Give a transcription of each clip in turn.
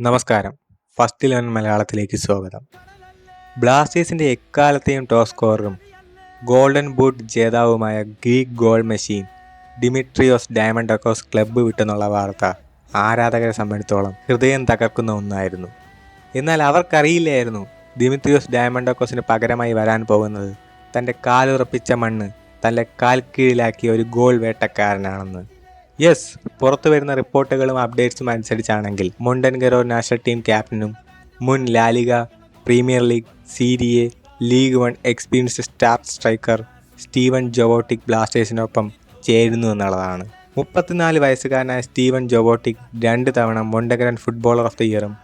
നമസ്കാരം. First Eleven മലയാളത്തിലേക്ക് സ്വാഗതം. ബ്ലാസ്റ്റേഴ്സിന്റെ എക്കാലത്തെയും ടോസ് സ്കോറും golden boot ജേതാവുമായ Greek goal machine Dimitrios Diamantakos club വിട്ടെന്നുള്ള വാർത്ത ആരാധകരെ സംബന്ധിച്ചോളം ഹൃദയം തകർക്കുന്ന ഒന്നായിരുന്നു. എന്നാൽ അവർക്കറിയില്ലായിരുന്നു ദിമിത്രിയോസ് ഡയമണ്ടക്കോസിന് പകരമായി വരാൻ പോകുന്നത് തന്റെ കാലുറപ്പിച്ച മണ്ണ് തന്റെ കാൽ കീഴിലാക്കിയ ഒരു ഗോൾ വേട്ടക്കാരനാണെന്ന്. യെസ് പുറത്തു വരുന്ന റിപ്പോർട്ടുകളും അപ്ഡേറ്റ്സും അനുസരിച്ചാണെങ്കിൽ മൊണ്ടൻഗറോ നാഷണൽ ടീം ക്യാപ്റ്റനും മുൻ La Liga Premier League Serie A League one experienced star striker Steven Jovetic ബ്ലാസ്റ്റേഴ്സിനൊപ്പം ചേരുന്നു എന്നുള്ളതാണ്. മുപ്പത്തിനാല് വയസ്സുകാരനായ സ്റ്റീവൻ ജോബോട്ടിക് രണ്ട് തവണ മൊണ്ടഗരൻ ഫുട്ബോളർ ഓഫ് ദി ഇയറും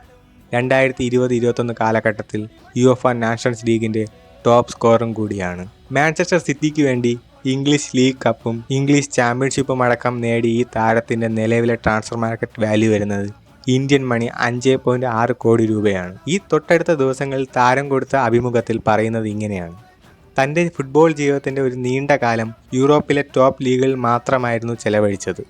രണ്ടായിരത്തി ഇരുപത് ഇരുപത്തൊന്ന് കാലഘട്ടത്തിൽ യു എഫ് ആ നാഷണൽസ് ലീഗിന്റെ ടോപ്പ് സ്കോറും കൂടിയാണ്. മാഞ്ചസ്റ്റർ സിറ്റിക്ക് വേണ്ടി ഇംഗ്ലീഷ് ലീഗ് കപ്പും ഇംഗ്ലീഷ് ചാമ്പ്യൻഷിപ്പും അടക്കം നേടി ഈ താരത്തിന്റെ നിലവിലെ ട്രാൻസ്ഫർ മാർക്കറ്റ് വാല്യൂ വരുന്നത് ഇന്ത്യൻ മണി അഞ്ച് പോയിന്റ് ആറ് കോടി രൂപയാണ്. ഈ തൊട്ടടുത്ത ദിവസങ്ങളിൽ താരം കൊടുത്ത അഭിമുഖത്തിൽ പറയുന്നത് ഇങ്ങനെയാണ്. തന്റെ ഫുട്ബോൾ ജീവിതത്തിന്റെ ഒരു നീണ്ട കാലം യൂറോപ്പിലെ ടോപ്പ് ലീഗിൽ മാത്രമായിരുന്നു ചെലവഴിച്ചത്.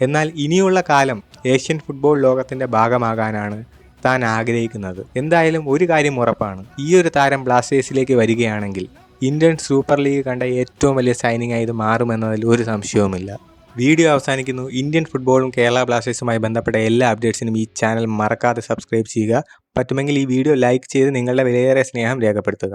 എന്നാൽ ഇനിയുള്ള കാലം ഏഷ്യൻ ഫുട്ബോൾ ലോകത്തിന്റെ ഭാഗമാകാനാണ് താൻ ആഗ്രഹിക്കുന്നത്. എന്തായാലും ഒരു കാര്യം ഉറപ്പാണ്. ഈ ഒരു താരം ബ്ലാസ്റ്റേഴ്സിലേക്ക് വരികയാണെങ്കിൽ ഇന്ത്യൻ സൂപ്പർ ലീഗ് കണ്ട ഏറ്റവും വലിയ സൈനിങ് ആയി ഇത് മാറുമെന്നതിൽ ഒരു സംശയവുമില്ല. വീഡിയോ അവസാനിക്കുന്നു. ഇന്ത്യൻ ഫുട്ബോളും കേരള ബ്ലാസ്റ്റേഴ്സുമായി ബന്ധപ്പെട്ട എല്ലാ അപ്ഡേറ്റ്സിനും ഈ ചാനൽ മറക്കാതെ സബ്സ്ക്രൈബ് ചെയ്യുക. പറ്റുമെങ്കിൽ ഈ വീഡിയോ ലൈക്ക് ചെയ്ത് നിങ്ങളുടെ വിലയേറെ സ്നേഹം രേഖപ്പെടുത്തുക.